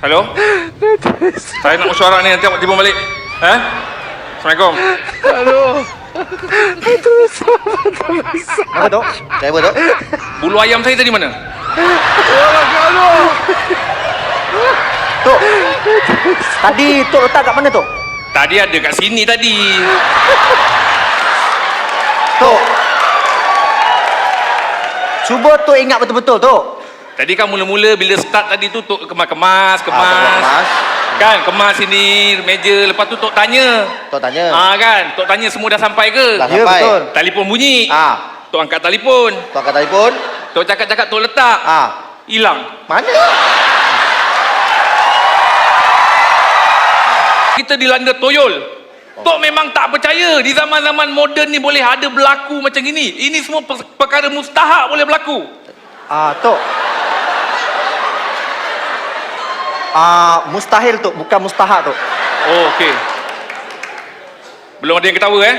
Hello? Saya nak mesyuarat ni nanti awak timbul balik. Eh? Assalamualaikum. Apa tu? Driver tu? Bulu ayam saya tadi mana? Tok. Tadi Tok letak kat mana Tok? Tadi ada kat sini tadi. Tok. Cuba Tok ingat betul-betul Tok. Tadi kan mula-mula bila start tadi tu Tok kemas-kemas, kemas. Ah, kemas. Kan kemas sini meja lepas tu Tok tanya. Tok tanya. Ah kan, Tok tanya semua dah sampai ke? Dah Ya, sampai. betul. Telefon bunyi. Ah, Tok angkat telefon. Tok angkat telefon. Tok cakap-cakap Tok letak. Ah, Hilang. mana? Kita dilanda toyol. Tok memang tak percaya di zaman-zaman moden ni boleh ada berlaku macam ini. Ini semua per- perkara mustahak boleh berlaku. Ah, Tok. Ah, mustahil Tok, bukan mustahak Tok. Oh, okey. Belum ada yang ketawa eh?